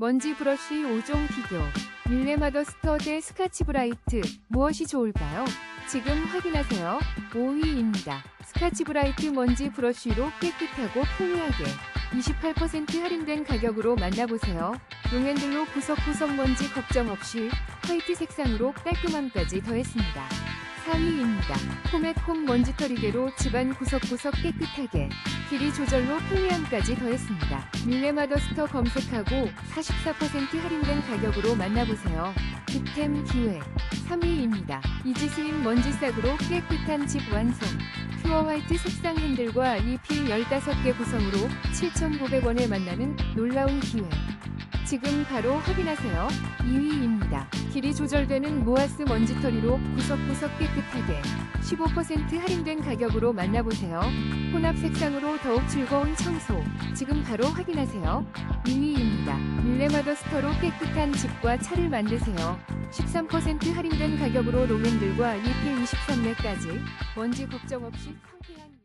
먼지 브러쉬 5종 비교. 밀레마더 스터 대 스카치 브라이트. 무엇이 좋을까요? 지금 확인하세요. 5위입니다. 스카치 브라이트 먼지 브러쉬로 깨끗하고 편리하게 28% 할인된 가격으로 만나보세요. 용핸들로 구석구석 먼지 걱정 없이 화이트 색상으로 깔끔함까지 더했습니다. 4위입니다. 포맷홈 먼지 털이개로 집안 구석구석 깨끗하게 길이 조절로 편리함까지 더했습니다. 밀레마더스터 검색하고 44% 할인된 가격으로 만나보세요. 득템 기회 3위입니다. 이지스임 먼지 싹으로 깨끗한 집 완성. 퓨어 화이트 색상 핸들과 리필 15개 구성으로 7,900원에 만나는 놀라운 기회. 지금 바로 확인하세요. 2위입니다. 길이 조절되는 모아스 먼지털이로 구석구석 깨끗하게 15% 할인된 가격으로 만나보세요. 혼합 색상으로 더욱 즐거운 청소. 지금 바로 확인하세요. 2위입니다. 밀레마더스터로 깨끗한 집과 차를 만드세요. 13% 할인된 가격으로 롱핸들과 리필 23매까지 먼지 걱정 없이 상쾌한